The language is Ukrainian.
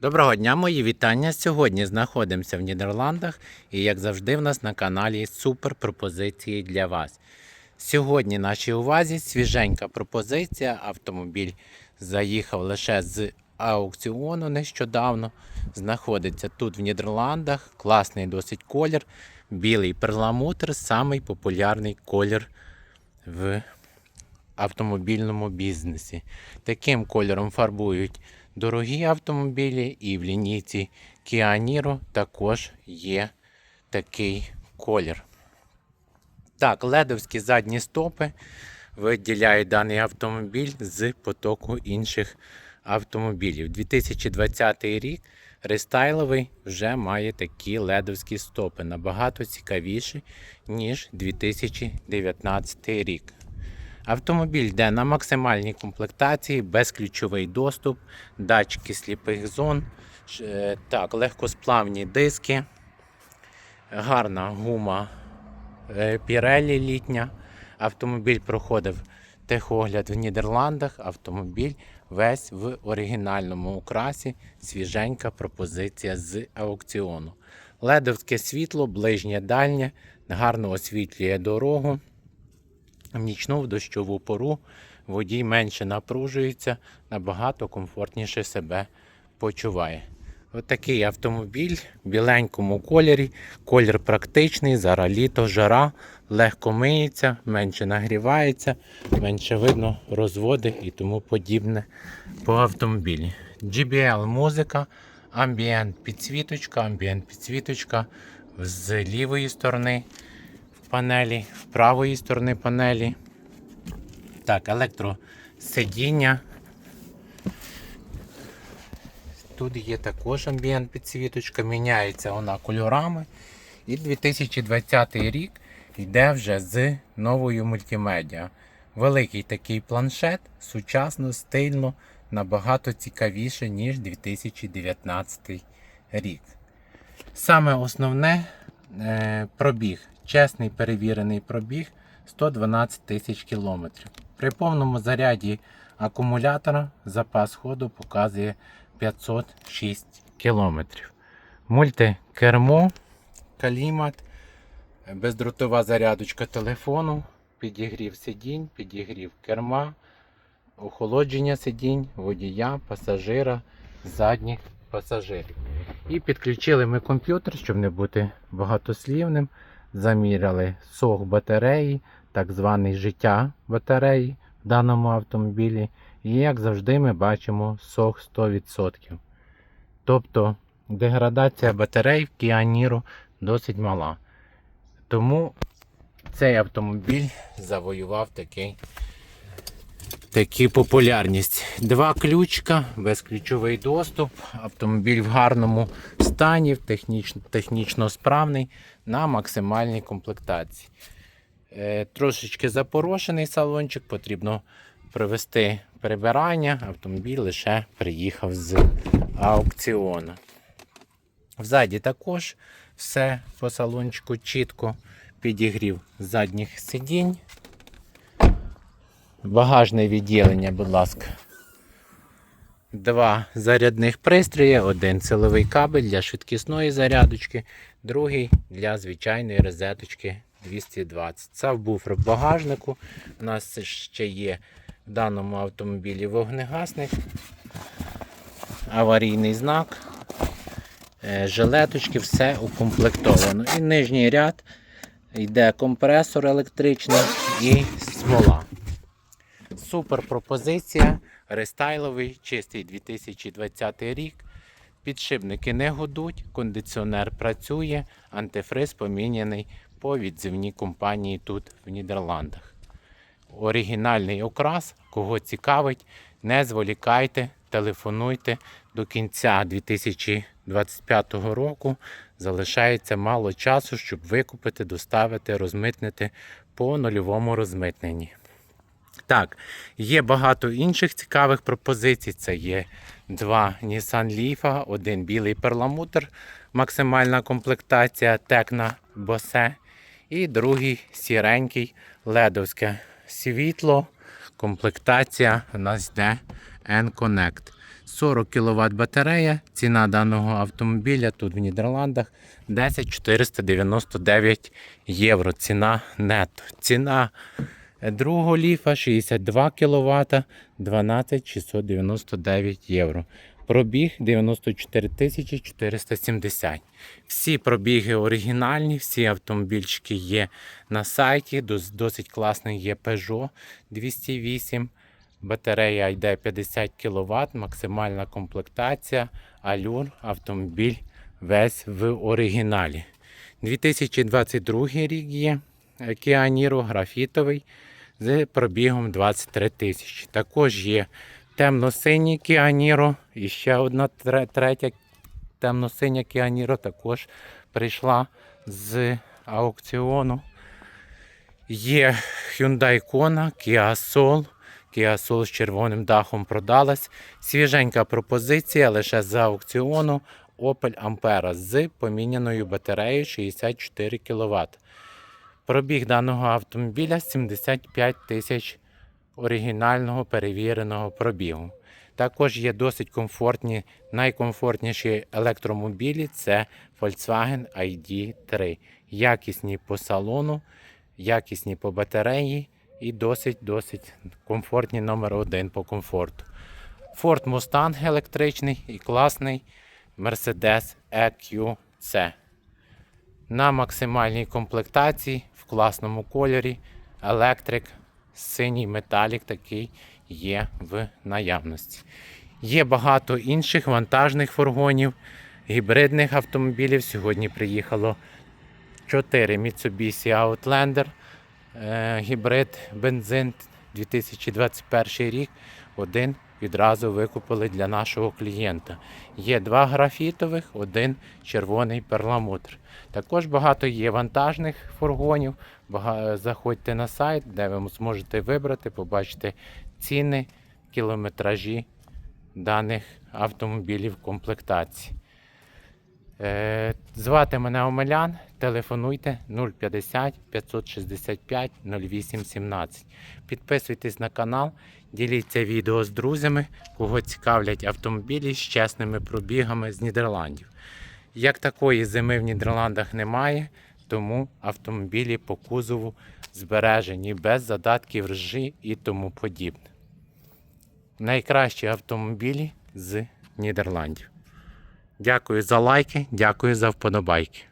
Доброго дня, мої вітання. Сьогодні знаходимося в Нідерландах і, як завжди, в нас на каналі супер пропозиції для вас. Сьогодні нашій увазі свіженька пропозиція. Автомобіль заїхав лише з аукціону нещодавно. Знаходиться тут в Нідерландах. Класний досить колір. Білий перламутр самий популярний колір в автомобільному бізнесі. Таким кольором фарбують дорогі автомобілі, і в лінійці Kia Niro також є такий колір. Так, ледовські задні стопи виділяють даний автомобіль з потоку інших автомобілів. 2020 рік рестайловий вже має такі ледовські стопи, набагато цікавіші, ніж 2019 рік. Автомобіль йде на максимальній комплектації, безключовий доступ, датчики сліпих зон, е, так, легкосплавні диски, гарна гума Pirelli літня. Автомобіль проходив техогляд в Нідерландах. Автомобіль весь в оригінальному окрасі. Свіженька пропозиція з аукціону. Ледовське світло, ближнє дальнє, гарно освітлює дорогу. В нічну в дощову пору водій менше напружується, набагато комфортніше себе почуває. Отакий автомобіль в біленькому кольорі. Колір практичний, зараз літо, жара, легко миється, менше нагрівається, менше видно розводи і тому подібне по автомобілі. GBL музика, амбієнт підсвіточка, амбієнт підсвіточка з лівої сторони панелі, в правої сторони панелі. Так, електросидіння. Тут є також амбієнт підсвіточка, міняється вона кольорами. І 2020 рік йде вже з новою мультимедіа. Великий такий планшет, сучасно, стильно, набагато цікавіше, ніж 2019 рік. Саме основне е, пробіг, чесний перевірений пробіг 112 тисяч кілометрів. При повному заряді акумулятора запас ходу показує 506 кілометрів. Мультикермо, калімат, бездротова зарядочка телефону, підігрів сидінь, підігрів керма, охолодження сидінь, водія, пасажира, задніх пасажирів. І підключили ми комп'ютер, щоб не бути багатослівним. Заміряли сох батареї, так зване життя батареї в даному автомобілі. І як завжди ми бачимо сох 100%. Тобто деградація батарей в Kia Niro досить мала. Тому цей автомобіль завоював такий, таку популярність. Два ключка, безключовий доступ, автомобіль в гарному стані, технічно, технічно справний на максимальній комплектації. Е, трошечки запорошений салончик, потрібно провести прибирання. Автомобіль лише приїхав з аукціону. Взаді також все по салончику чітко підігрів задніх сидінь. Багажне відділення, будь ласка. Два зарядних пристрої, один силовий кабель для швидкісної зарядочки, другий для звичайної розеточки 220. Сабвуфер в багажнику. У нас ще є в даному автомобілі вогнегасник, аварійний знак, е, жилеточки, все укомплектовано. І нижній ряд йде компресор електричний і смола. Супер пропозиція. Рестайловий, чистий 2020 рік. Підшипники не гудуть, кондиціонер працює, антифриз поміняний по відзивній компанії тут в Нідерландах. Оригінальний окрас, кого цікавить, не зволікайте, телефонуйте до кінця 2025 року. Залишається мало часу, щоб викупити, доставити, розмитнити по нульовому розмитненні. Так, є багато інших цікавих пропозицій. Це є два Nissan Leaf, один білий перламутр, максимальна комплектація Tecna Bose. І другий сіренький ледовське світло. Комплектація у нас йде N-Connect. 40 кВт батарея. Ціна даного автомобіля тут в Нідерландах 10 499 євро. Ціна нетто. Ціна другого ліфа 62 кВт 12 699 євро. Пробіг 94 470. Всі пробіги оригінальні, всі автомобільчики є на сайті. Досить класний є Peugeot 208. Батарея йде 50 кВт, максимальна комплектація, алюр, автомобіль весь в оригіналі. 2022 рік є Niro графітовий з пробігом 23 тисячі. Також є темно-синій Niro і ще одна третя темно-синя Niro також прийшла з аукціону. Є Hyundai Kona, Kia Soul. Kia Soul з червоним дахом продалась. Свіженька пропозиція лише з аукціону Opel Ampera з поміняною батареєю 64 кВт. Пробіг даного автомобіля 75 тисяч оригінального перевіреного пробігу. Також є досить комфортні, найкомфортніші електромобілі це Volkswagen ID3. Якісні по салону, якісні по батареї і досить досить комфортні номер один по комфорту. Ford Mustang електричний і класний Mercedes EQC. На максимальній комплектації в класному кольорі електрик, синій металік такий є в наявності. Є багато інших вантажних фургонів, гібридних автомобілів. Сьогодні приїхало 4 Mitsubishi Outlander, е, гібрид бензин 2021 рік. Один відразу викупили для нашого клієнта. Є два графітових, один червоний перламутр. Також багато є вантажних фургонів. Заходьте на сайт, де ви зможете вибрати, побачити ціни, кілометражі даних автомобілів комплектації. Е, Звати мене Омелян, телефонуйте 050 565 08 17. Підписуйтесь на канал, діліться відео з друзями, кого цікавлять автомобілі з чесними пробігами з Нідерландів. Як такої зими в Нідерландах немає, тому автомобілі по кузову збережені без задатків ржі і тому подібне. Найкращі автомобілі з Нідерландів. Дякую за лайки, дякую за вподобайки.